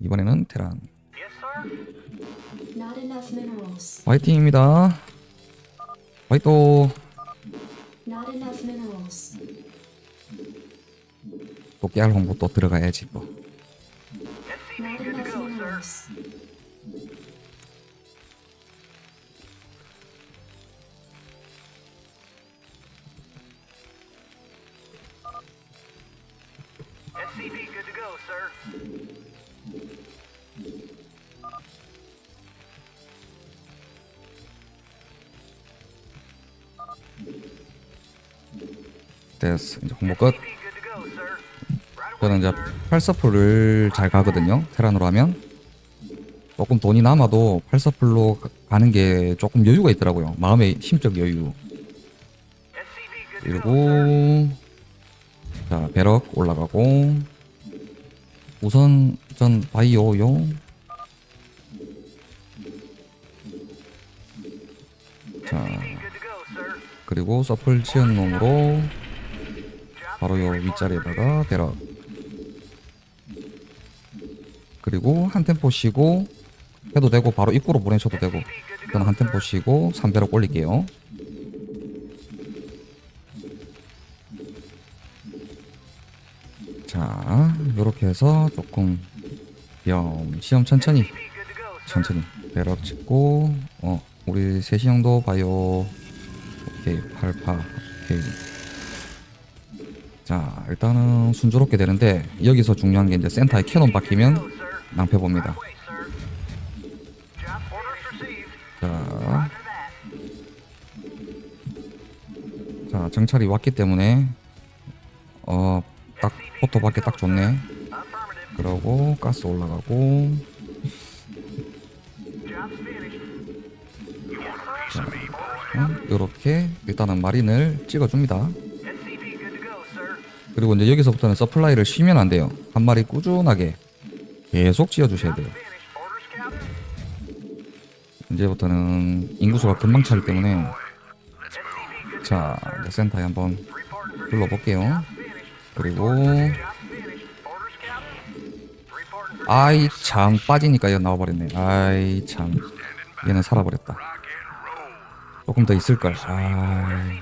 이번에는 테란 Yes, sir. Not enough minerals. 화이팅입니다. 화이토 Not enough minerals. 또 깨알 홍보 또 들어가야지 뭐. Not good to go, sir. 됐어 이제 홍보 끝. 저는 이제. 팔서플을 잘 가거든요. 테란으로 하면 조금 돈이 남아도 팔서플로 가- 가는 게 조금 여유가 있더라고요. 마음의 심적 여유. 그리고 자 배럭 올라가고 우선 전 바이오요. 자. 그리고 서플 치은 놈으로 바로 요 윗자리에다가 배럭 그리고 한 템포 쉬고 해도 되고 바로 입구로 보내셔도 되고 저는 한 템포 쉬고 3배럭 올릴게요 자 요렇게 해서 조금 시험 시험 천천히. 천천히 배럭 찍고 어 우리 세시 형도 바이오 오케이 팔파 오케이 자 일단은 순조롭게 되는데 여기서 중요한 게 이제 센터에 캐논 박히면. 낭패 봅니다. 자. 자 정찰이 왔기 때문에 어딱 포토 받기 딱 좋네. 그러고 가스 올라가고 finished. 어, 요렇게 일단은 마린을 찍어줍니다. 그리고 이제 여기서부터는 서플라이를 쉬면 안 돼요 한 마리 꾸준하게 계속 지어주셔야 돼요. 이제부터는 인구수가 금방 차기 때문에 자 센터에 한번 finished. 그리고 아이 참 빠지니까 얘 나와버렸네 아이 참 얘는 살아버렸다 조금 더 있을걸 아이.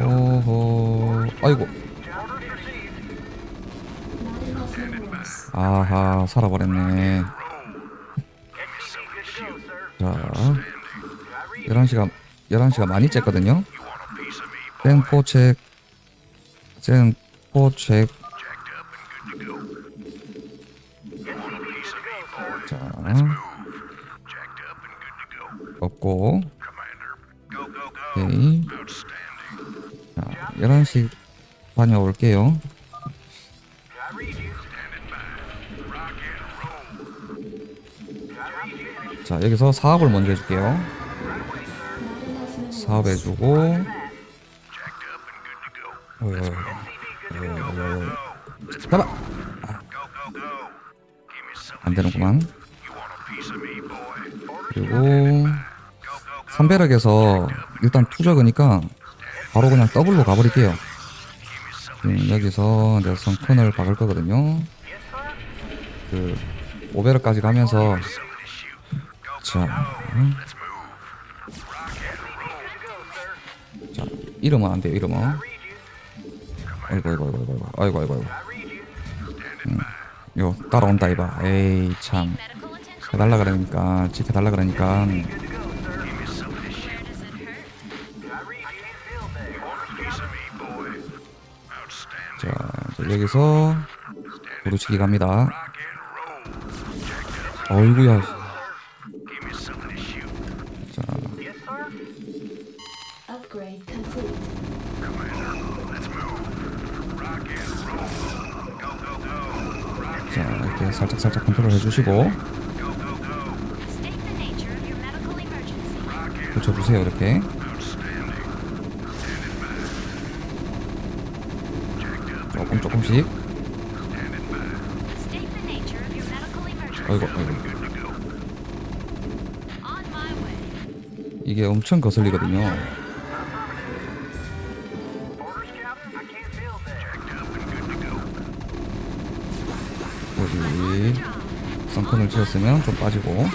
오호 아이고. 아하 살아버렸네. 자 I read. 11시가 11시가 많이 쬐거든요 센포책 센포책 자 없고 오케이 자 11시 다녀올게요 I read you. I read you. 자 여기서 사업을 먼저 해줄게요. 사업 해주고 어이, 어이. 잡아 안 되는구만. 그리고 삼배럭에서 일단 투적으니까 바로 그냥 더블로 가버릴게요. 음, 여기서 이제 성큰을 박을 거거든요. 그 오베럭까지 가면서 자, 자 이러면 안 돼요 이러면 아이고 아이고 아이고 아이고. 아이고 아이고 음, 요 따라온다 이봐. 에이 참. 해달라 그러니까 지켜달라 그러니까. 자 여기서 부르치기 갑니다. 어이구야. 자 Upgrade complete. 자 이렇게 살짝 살짝 컨트롤 해주시고. 붙여주세요 이렇게 조금 조금씩 my way. 이게 엄청 거슬리거든요 선큰을 지었으면 좀 빠지고.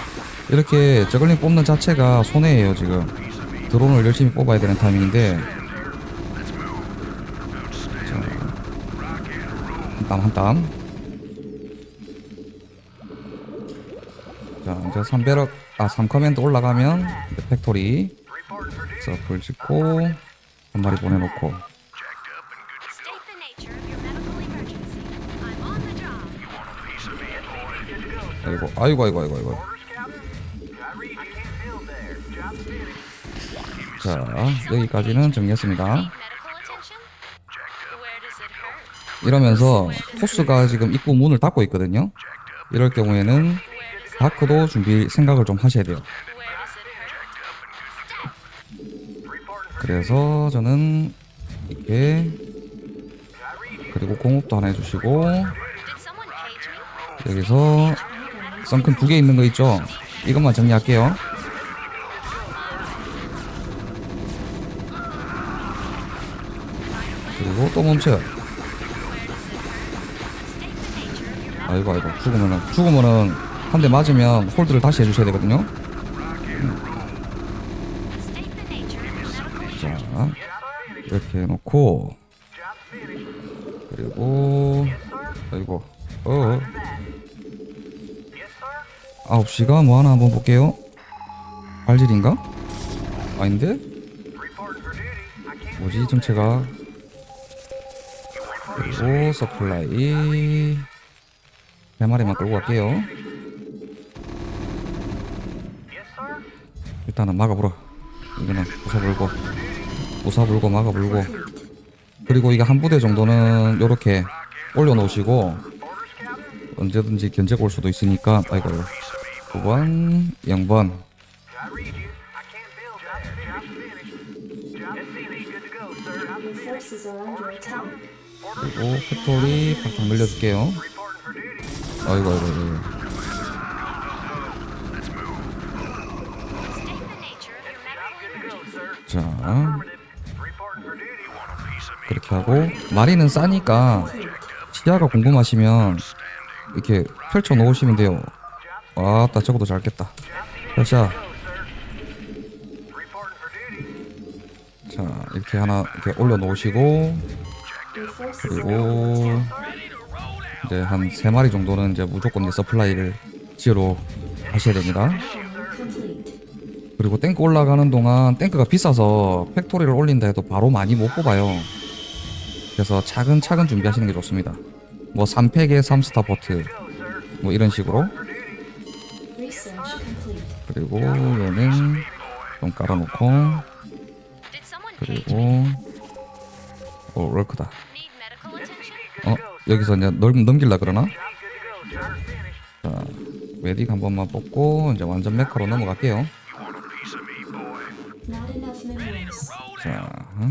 이렇게 저글링 뽑는 자체가 손해예요 지금. 드론을 열심히 뽑아야 되는 타이밍인데. 땀한땀. 자 이제 3배럭 아 3커맨드 올라가면 팩토리. 서플 짓고 한 마리 보내놓고 아이고 아이고 아이고 아이고 아이고. 자 여기까지는 정리했습니다? 이러면서 토스가 지금 입구 문을 닫고 있거든요 이럴 경우에는 다크도 준비 생각을 좀 하셔야 돼요 그래서 저는 이렇게. 그리고 공업도 하나 해주시고? 여기서 썬큰 두 개 있는 거 있죠 이것만 정리할게요 그리고 또 멈춰요 아이고 아이고 죽으면은 죽으면은 한 대 맞으면 홀드를 다시 해주셔야 되거든요 자 이렇게 해놓고. 그리고 아이고 어. 9시가 뭐 하나 한번 볼게요? 아닌데? Duty. I can't 뭐지 정체가 그리고 서플라이 세 마리만 끌고 갈게요. 일단은 막아보라 이거는 부숴불고 부숴불고 막아불고 그리고 이게 한 부대 정도는 요렇게 올려놓으시고? 언제든지 견제가 올 수도 있으니까 아이고 9번 0번 I read you. I can't build there. Job's finished. Job SCV good to go, sir. Job's Your finished. forces are under attack. 그리고 Reporting for duty. 아이고 아이고 아이고. 자? 그렇게 하고 마리는 싸니까 시야가 궁금하시면 이렇게 펼쳐 놓으시면 돼요 아따 저거도 잘 깼다 duty. 자 이렇게 하나 이렇게 올려 놓으시고 Your forces are 그리고 이제 한 세 마리 정도는 이제 무조건 이제 서플라이를 지으러 하셔야 됩니다. 그리고 탱크 올라가는 동안 탱크가 비싸서 팩토리를 올린다 해도 바로 많이 못 뽑아요 그래서 차근차근 준비하시는 게 좋습니다 뭐 3팩에 3스타 포트 뭐 이런 식으로. 그리고 얘는 좀 깔아놓고? 그리고 오 attention? 어 여기서 이제 넓, 넘길라 그러나. 자 웨딕 한 번만 뽑고 이제 완전 메카로 넘어갈게요. 자, 어?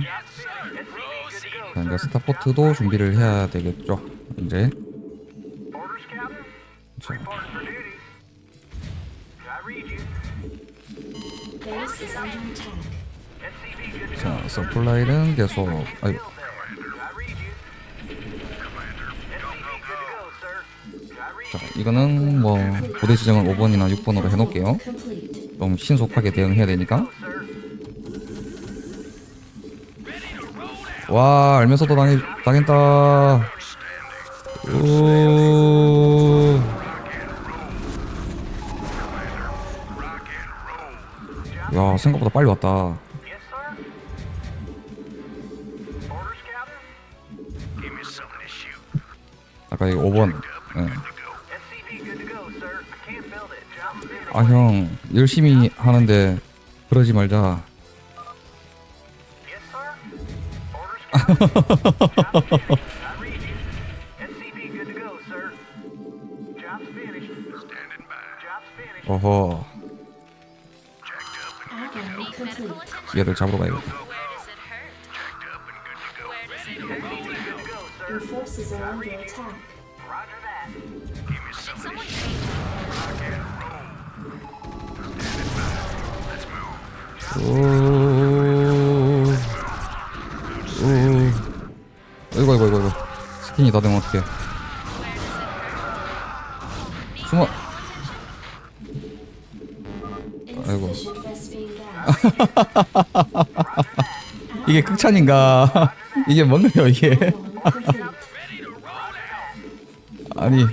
자 이제 스타포트도 준비를 해야 되겠죠 이제? 자, 자 서플라이는 계속 read 자 이거는 뭐 부대 지정을 5번이나 6번으로 해 놓을게요 Complete. 좀 신속하게 대응해야 되니까 와 알면서도 당해, 당했다 오. 야 생각보다 빨리 왔다. 아까 이 5번 예. SCV good to go, sir. I can't build it. Job's finished. 아형 열심히 하는데 그러지 말자. 어허 얘를 잡으러 가야겠다? 오. 오. 아이고 아이고 아이고 아이고 스킨이 다 되면 어떡해 숨어 이게 극찬인가 이게 뭔가요 이게. 아니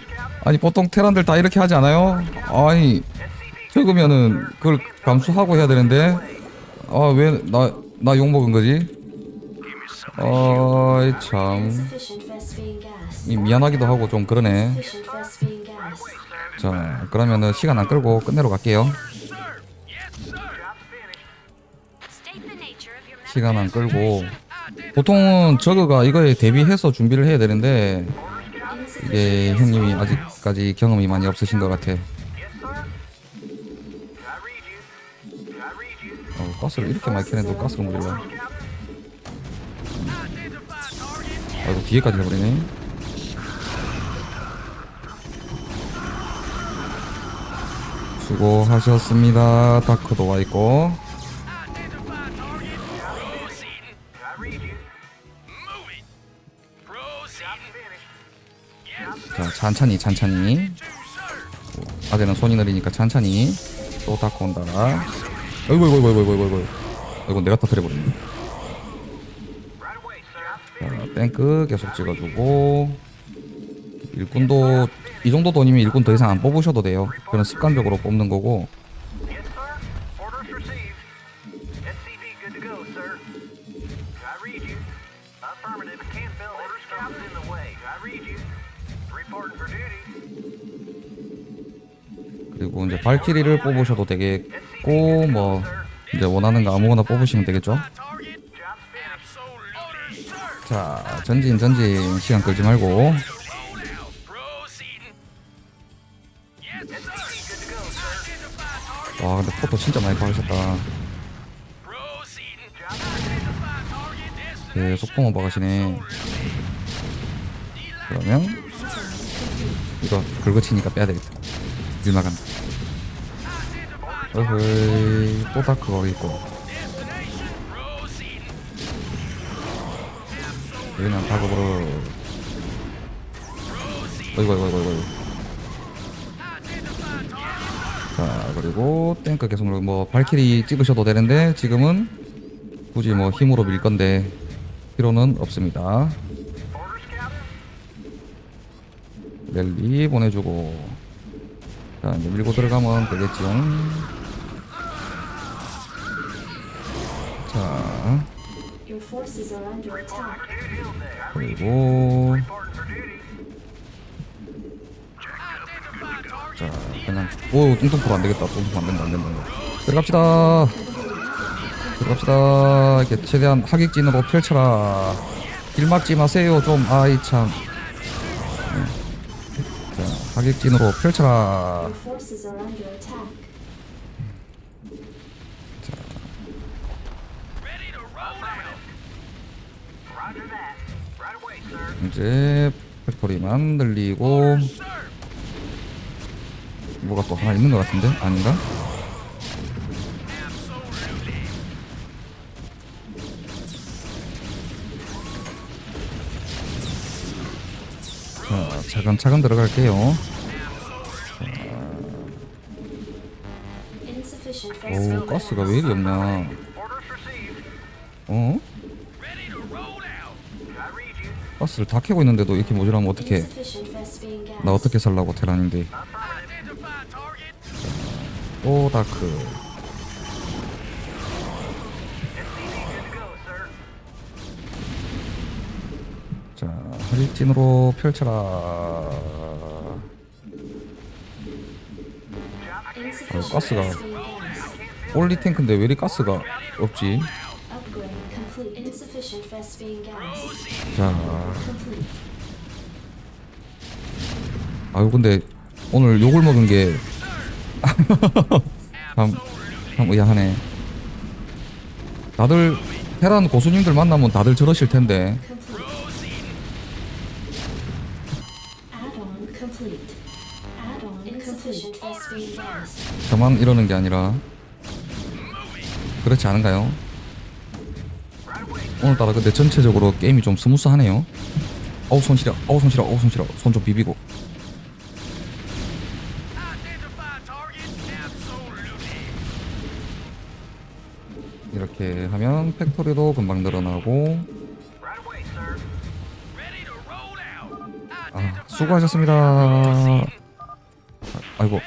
아니 보통 테란들 다 이렇게 하지 않아요? 아니 적으면은 그걸 감수하고 해야 되는데 아 왜 나 나 욕 먹은 거지? 아이 참 Insufficient Vespine gas. 이 미안하기도 하고 좀 그러네. 자 그러면은 시간 안 끌고 끝내러 갈게요. 시간 안 끌고 보통은 저거가 이거에 대비해서 준비를 해야 되는데 이게 형님이 아직까지 경험이 많이 없으신 것 같아. 어, 가스를 이렇게 많이 캐는데 가스를 못 일러. 아이고 뒤에까지 해버리네. 수고하셨습니다. 다크도 와 있고. 찬찬히 찬찬히. 아재는 손이 느리니까 찬찬히. 또 다크 온다. 아이고 아이고 아이고 아이고 아이고. 아이고 내가 터뜨려버렸네. 자, 탱크 계속 찍어주고 일꾼도 이 정도 돈이면 일꾼 더 이상 안 뽑으셔도 돼요. 그런 습관적으로 뽑는 거고 발키리를 뽑으셔도 되겠고 뭐 이제 원하는 거 아무거나 뽑으시면 되겠죠. 자 전진 전진 시간 끌지 말고. 와 근데 포토 진짜 많이 박으셨다. 계속 뽕을 박으시네. 그러면 이거 긁어치니까 빼야 되겠다. 일 나간다. 어허이 또 다크가 있고. 그냥 박아버려. 어이구 어이구 어이구 어이구. 자 그리고 탱크 계속 뭐 발키리 찍으셔도 되는데 지금은 굳이 뭐 힘으로 밀 건데 필요는 없습니다. 랠리 보내주고 자 이제 밀고 들어가면 되겠지요. 자 Your forces are under attack. 그리고. 자 그냥 오 뚱뚱포로 안 되겠다. 뚱뚱포 안 된다 안 된다. 안 된다. 들어갑시다. 들어갑시다. 이렇게 최대한 하객진으로 펼쳐라. 길 막지 마세요. 좀 아이 참. 네. 자 하객진으로 펼쳐라. Your 이제 팩토리만 늘리고 뭐가 또 하나 있는 것 같은데 아닌가? 자 차근차근 들어갈게요. 오 가스가 왜. 이리 없냐? 어? 가스를 다 캐고 있는데도 이렇게 모자라면 gas. 나 어떻게 살라고 테란인데? 또 다크. 자, 하객진으로 펼쳐라. 가스가. 올리 탱크인데 왜 이리 가스가 없지? Upgrade complete. Insufficient Vespine gas. 자, Complete. 아유 근데 오늘 욕을 먹은 게 참, 참 의아하네. 다들 테란 고수님들 만나면 다들 저러실 텐데 Complete. Add-on complete. Add-on insufficient Vespine gas. 저만 이러는 게 아니라 그렇지 않은가요? 오늘따라 근데 전체적으로 게임이 좀 스무스하네요. 어우 손 시려 어우 손 시려 어우 손 시려 손 좀 비비고. 이렇게 하면 팩토리도 금방 늘어나고. 아 수고하셨습니다. 아, 아이고.